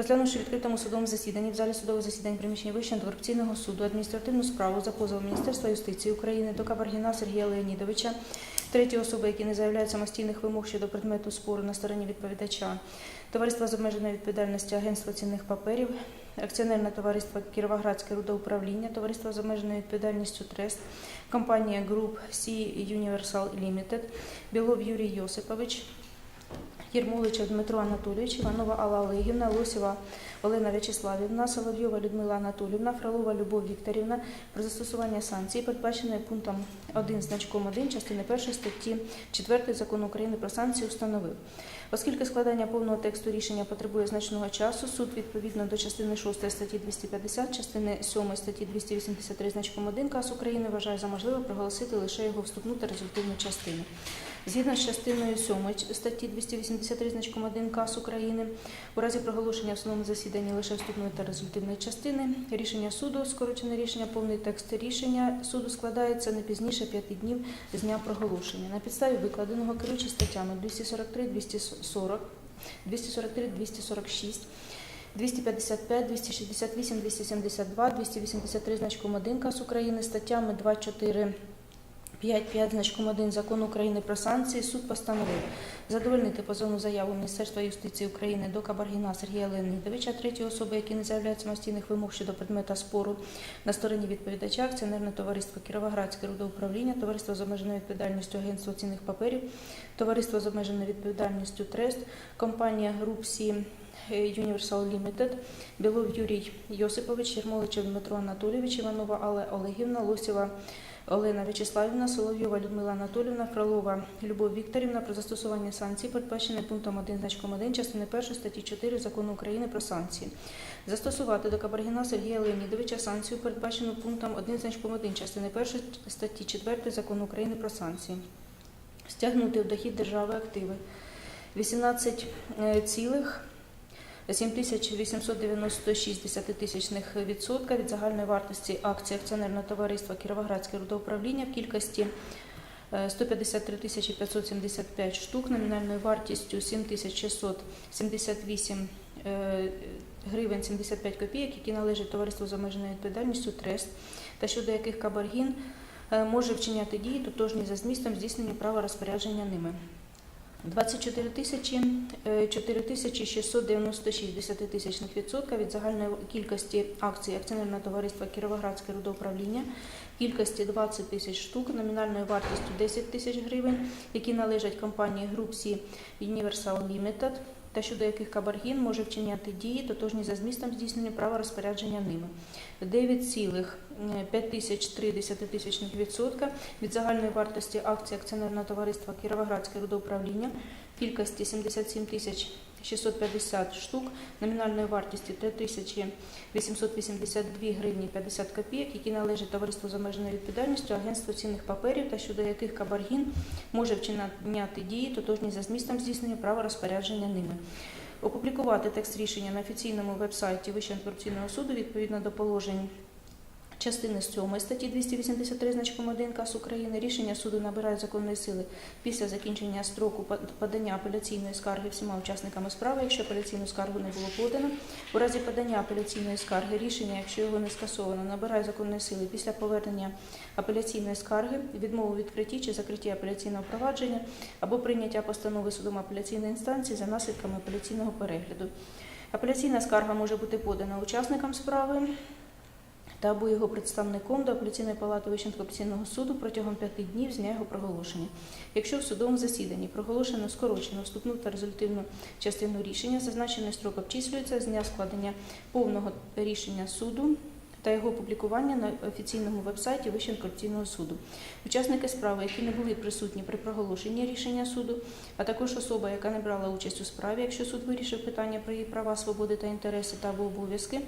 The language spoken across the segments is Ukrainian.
Розглянувши відкритому судовому засіданні в залі судового засідань приміщення Вищого антикорупційного суду адміністративну справу за позовом Міністерства юстиції України до Кабаргіна Сергія Леонідовича, третьої особи, які не заявляють самостійних вимог щодо предмету спору на стороні відповідача, товариства з обмеженою відповідальністю Агентства цінних паперів, акціонерне товариство Кіровоградське рудоуправління, товариство з обмеженою відповідальністю Трест, компанія Group C Universal Limited, Білов Юрій Йосипович, Єрмолича Дмитро Анатолійович, Іванова Алла Олегівна, Лосєва Олена В'ячеславівна, Соловйова Людмила Анатолівна, Фролова Любов Вікторівна про застосування санкцій, передбаченої пунктом 1 значком 1 частини 1 статті 4 Закону України про санкції установив. Оскільки складання повного тексту рішення потребує значного часу, суд відповідно до частини 6 статті 250, частини 7 статті 283 значком 1 КАС України вважає за можливе проголосити лише його вступну та результативну частину. Згідно з частиною 7 статті 283 значком 1 КАС України, у разі проголошення в судовому засіданні лише вступної та результативної частини, рішення суду, скорочене рішення, повний текст рішення суду складається не пізніше 5 днів з дня проголошення. На підставі викладеного керуючи статтями 243, 240, 243, 246, 255, 268, 272, 283 значком 1 КАС України, статтями 24, 5.5 значком 1 Закону України про санкції суд постановив задовольнити позовну заяву Міністерства юстиції України до Кабаргіна Сергія Леонідовича, третьої особи, які не заявляють самостійних вимог щодо предмета спору на стороні відповідача, акціонерне товариство Кіровоградське рудоуправління, товариство з обмеженою відповідальністю Агентство цінних паперів, товариство з обмеженою відповідальністю Трест, компанія Group C Universal Limited, Білов Юрій Йосипович, Єрмоличев Дмитро Анатолійович, Іванова Алла Олегівна, Лосєва Олена В'ячеславівна, Соловйова Людмила Анатолівна, Фролова Любов Вікторівна про застосування санкцій, передбачених пунктом 1 значком 1 частини 1 статті 4 Закону України про санкції. Застосувати до Кабаргіна Сергія Леонідовича санкцію, передбачену пунктом 1 значком 1 частини 1 статті 4 Закону України про санкції. Стягнути в дохід держави активи 18 е, цілих 7896 десятитисячних відсотка від загальної вартості акцій акціонерного товариства Кіровоградське рудоуправління в кількості е, 153 тисячі 575 штук номінальною вартістю 7678 е, гривень 75 копійок, які належать товариству з обмеженою відповідальністю Трест, та щодо яких Кабаргін е, може вчиняти дії, тотожні за змістом здійснення права розпорядження ними. 24 тисячі е, 4 тисячі 696 десятитисячних відсотка від загальної кількості акцій акціонерного товариства Кіровоградське рудоуправління, кількості 20 тисяч штук, номінальною вартістю 10 тисяч гривень, які належать компанії групсі C Universal Limited, та щодо яких Кабаргін може вчиняти дії, тотожні за змістом здійснення права розпорядження ними. 9, 5,3 відсотка від загальної вартості акцій акціонерного товариства Кіровоградське рудоуправління кількості 77 тисяч 650 штук, номінальною вартістю 3882 гривні 50 копійок, які належать товариству з обмеженою відповідальністю, агентству цінних паперів та щодо яких Кабаргін може вчиняти дії, тотожні за змістом здійснення права розпорядження ними. Опублікувати текст рішення на офіційному веб-сайті Вищого антикорупційного суду відповідно до положень частини 7 статті 283 значком 1 КАС України рішення суду набирає законної сили після закінчення строку подання апеляційної скарги всіма учасниками справи, якщо апеляційну скаргу не було подано. У разі подання апеляційної скарги рішення, якщо його не скасовано, набирає законної сили після повернення апеляційної скарги, відмову відкритті чи закритті апеляційного провадження або прийняття постанови судом апеляційної інстанції за наслідками апеляційного перегляду. Апеляційна скарга може бути подана учасникам справи та або його представником до апеляційної палати Вищого антикорупційного суду протягом п'яти днів з дня його проголошення. Якщо в судовому засіданні проголошено скорочено вступну та результативну частину рішення, зазначений строк обчислюється з дня складення повного рішення суду та його опублікування на офіційному вебсайті Вищого антикорупційного суду. Учасники справи, які не були присутні при проголошенні рішення суду, а також особа, яка не брала участь у справі, якщо суд вирішив питання про її права, свободи та інтереси та або обов'язки,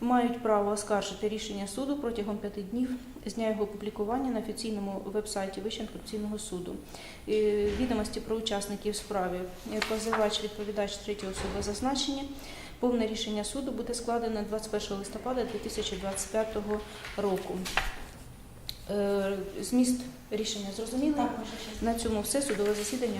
мають право оскаржити рішення суду протягом п'яти днів з дня його опублікування на офіційному вебсайті Вищого антикорупційного суду. Відомості про учасників справи позивач, відповідач третьої особи зазначені. Повне рішення суду буде складено 21 листопада 2025 року. Е, Зміст рішення зрозумілий. На цьому все судове засідання